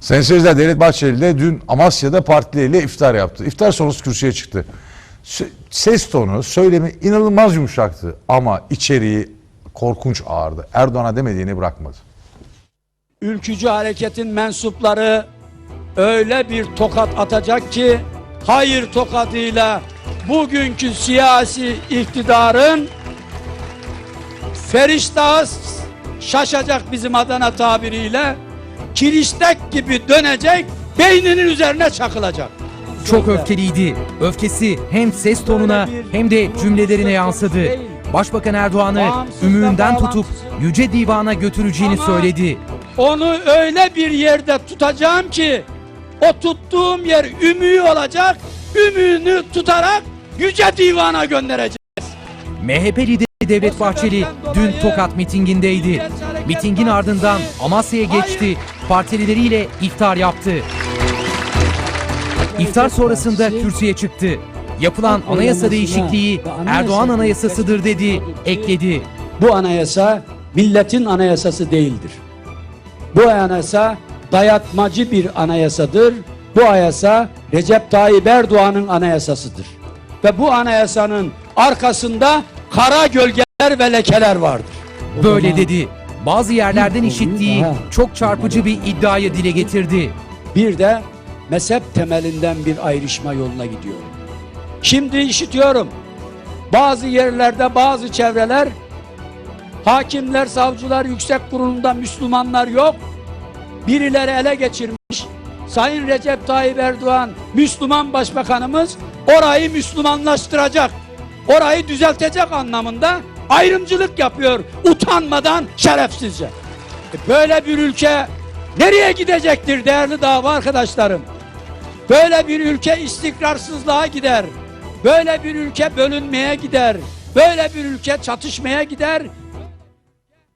Sayın seyirciler Devlet Bahçeli de dün Amasya'da partileriyle iftar yaptı. İftar sonrası kürsüye çıktı. Ses tonu, söylemi inanılmaz yumuşaktı ama içeriği korkunç ağırdı. Erdoğan'a demediğini bırakmadı. ülkücü hareketin mensupları öyle bir tokat atacak ki hayır tokadıyla bugünkü siyasi iktidarın feriştahı şaşacak bizim Adana tabiriyle kiriştek gibi dönecek beyninin üzerine çakılacak. Çok öfkeliydi. Öfkesi hem ses tonuna hem de cümlelerine yansıdı. Başbakan Erdoğan'ı ümüğünden tutup Yüce Divan'a götüreceğini söyledi. Onu öyle bir yerde tutacağım ki o tuttuğum yer ümüğü olacak. Ümüğünü tutarak yüce divana göndereceğim. MHP lideri Devlet Bahçeli dün Tokat mitingindeydi. Mitingin ardından Amasya'ya geçti. Partilileriyle iftar yaptı. İftar sonrasında kürsüye çıktı. Yapılan anayasa değişikliği Erdoğan anayasasıdır dedi, ekledi. Bu anayasa milletin anayasası değildir. Bu anayasa dayatmacı bir anayasadır. Bu anayasa Recep Tayyip Erdoğan'ın anayasasıdır. Ve bu anayasanın arkasında kara gölgeler ve lekeler vardır. Böyle dedi. Bazı yerlerden işittiği çok çarpıcı bir iddiayı dile getirdi. Bir de mezhep temelinden bir ayrışma yoluna gidiyor. Şimdi işitiyorum. Bazı yerlerde bazı çevreler hakimler, savcılar, yüksek kurulunda Müslümanlar yok. Birileri ele geçirmiş. Sayın Recep Tayyip Erdoğan Müslüman başbakanımız orayı Müslümanlaştıracak. Orayı düzeltecek anlamında ayrımcılık yapıyor utanmadan şerefsizce. E Böyle bir ülke nereye gidecektir değerli dava arkadaşlarım? Böyle bir ülke istikrarsızlığa gider. Böyle bir ülke bölünmeye gider. Böyle bir ülke çatışmaya gider.